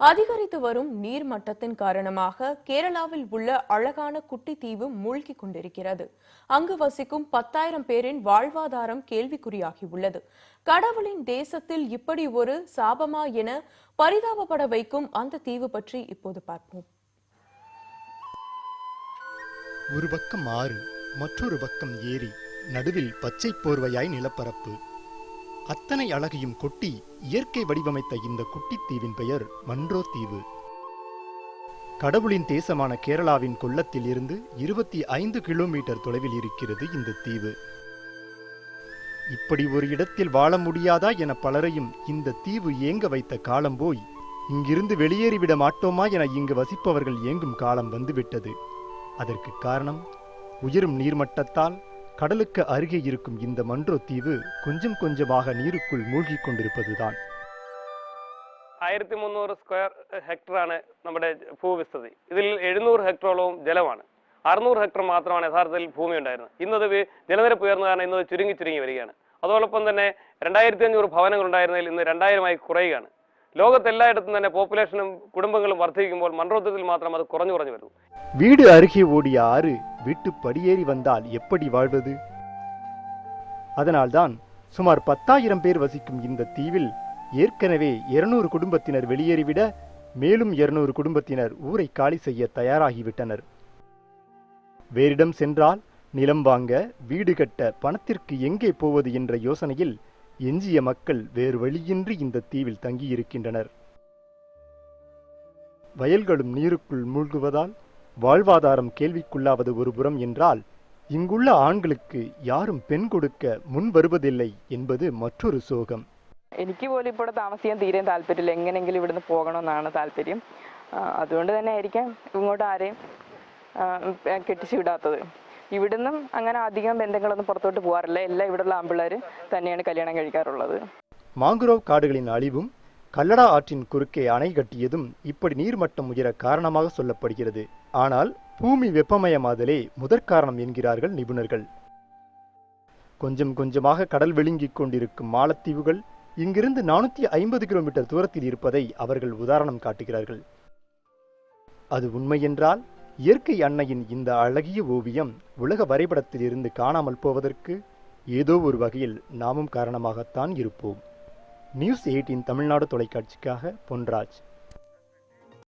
அதிகரித்து வரும் நீர் மட்டத்தின் காரணமாக கேரளாவில் உள்ள அழகான குட்டி தீவு மூழ்கிக் கொண்டிருக்கிறது. அங்கு வசிக்கும் பத்தாயிரம் பேரின் வாழ்வாதாரம் கேள்விக்குறியாகியுள்ளது. கடவுளின் தேசத்தில் இப்படி ஒரு சாபமா என பரிதாபப்பட வைக்கும் அந்த தீவு பற்றி இப்போது பார்ப்போம். ஒரு பக்கம் ஆறு மற்றொரு பக்கம் ஏரி நடுவில் பச்சை போர்வையாய் நிலப்பரப்பு. அத்தனை அழகையும் கொட்டி இயற்கை வடிவமைத்த இந்த குட்டித்தீவின் பெயர் மன்றோ தீவு. கடவுளின் தேசமான கேரளாவின் கொல்லத்தில் இருந்து இருபத்தி ஐந்து கிலோமீட்டர் தொலைவில் இருக்கிறது இந்த தீவு. இப்படி ஒரு இடத்தில் வாழ முடியாதா என பலரையும் இந்த தீவு ஏங்க வைத்த காலம் போய் இங்கிருந்து வெளியேறிவிட மாட்டோமா என இங்கு வசிப்பவர்கள் ஏங்கும் காலம் வந்துவிட்டது. அதற்கு காரணம் உயரும் நீர்மட்டத்தால் கடலுக்கு அருகே இருக்கும் இந்த மன்றோ தீவு கொஞ்சம் கொஞ்சமாக நீருக்குள் மூழ்கிக் கொண்டிருப்பதுதான் ആയിരത്തി മുന്നൂറ് സ്ക്വയർ ഹെക്ടറാണ് നമ്മുടെ ഭൂവിസ്തൃതി ഇതിൽ എഴുന്നൂറ് ഹെക്ടറോളവും ജലമാണ് അറുന്നൂറ് ഹെക്ടർ മാത്രമാണ് യഥാർത്ഥത്തിൽ ഭൂമി ഉണ്ടായിരുന്നത് ഇന്നത് വി- ജലനിരപ്പ് ഉയർന്ന കാരണം ഇന്നത് ചുരുങ്ങി ചുരുങ്ങി വരികയാണ് അതോടൊപ്പം തന്നെ രണ്ടായിരത്തി അഞ്ഞൂറ് ഭവനങ്ങൾ ഉണ്ടായിരുന്നതിൽ ഇന്ന് രണ്ടായിരമായി കുറയുകയാണ് ലോകത്തെല്ലായിടത്തും തന്നെ പോപ്പുലേഷനും കുടുംബങ്ങളും വർദ്ധിക്കുമ്പോൾ മൺറോത്തത്തിൽ മാത്രം അത് കുറഞ്ഞു കുറഞ്ഞു വരുന്നു வீடு அருகே ஓடிய ஆறு வீட்டு படியேறி வந்தால் எப்படி வாழ்வது அதனால்தான் சுமார் பத்தாயிரம் பேர் வசிக்கும் இந்த தீவில் ஏற்கனவே இருநூறு குடும்பத்தினர் வெளியேறிவிட மேலும் இருநூறு குடும்பத்தினர் ஊரை காலி செய்ய தயாராகிவிட்டனர் வேறிடம் சென்றால் நிலம் வாங்க வீடு கட்ட பணத்திற்கு எங்கே போவது என்ற யோசனையில் எஞ்சிய மக்கள் வேறு வழியின்றி இந்த தீவில் தங்கியிருக்கின்றனர் வயல்களும் நீருக்குள் மூழ்குவதால் வாழ்வாதாரம் கேள்விக்குள்ளாவது ஒரு புறம் என்றால் இங்குள்ள ஆண்களுக்கு யாரும் பெண் கொடுக்க முன் வருவதில்லை என்பது மற்றொரு சோகம் എനിക്ക് പോലും ഇപ്പോൾ ഇവിടെ താമസിക്കാൻ തീരെ താല്പര്യമില്ല എങ്ങനെയെങ്കിലും ഇവിടുന്ന് പോകണമെന്നാണ് താല്പര്യം ആ, അതുകൊണ്ട് തന്നെ ആയിരിക്കാം ഇങ്ങോട്ട് ആരെയും ആ, ഉം, കെട്ടിച്ചു വിടാത്തത് ഇവിടുന്നും അങ്ങനെ അധികം ബന്ധങ്ങളൊന്നും പുറത്തോട്ട് പോകാറില്ല എല്ലാം ഇവിടെയുള്ള ആമ്പിള്ളേർ തന്നെയാണ് കല്യാണം കഴിക്കാറുള്ളത് மாங்குரோவ் காடுகளின் அழிவும் கல்லடா ஆற்றின் குறுக்கே அணை கட்டியதும் இப்படி நீர்மட்டம் உயர காரணமாக சொல்லப்படுகிறது ஆனால் பூமி வெப்பமயமாதலே முதற்காரணம் என்கிறார்கள் நிபுணர்கள் கொஞ்சம் கொஞ்சமாக கடல் விழுங்கிக் கொண்டிருக்கும் மாலத்தீவுகள் இங்கிருந்து நானூத்தி ஐம்பது கிலோமீட்டர் தூரத்தில் இருப்பதை அவர்கள் உதாரணம் காட்டுகிறார்கள் அது உண்மையென்றால் இயற்கை அன்னையின் இந்த அழகிய ஓவியம் உலக வரைபடத்தில் இருந்து காணாமல் போவதற்கு ஏதோ ஒரு வகையில் நாமும் காரணமாகத்தான் இருப்போம். நியூஸ் எயிட்டின் தமிழ்நாடு தொலைக்காட்சிக்காக பொன்ராஜ்.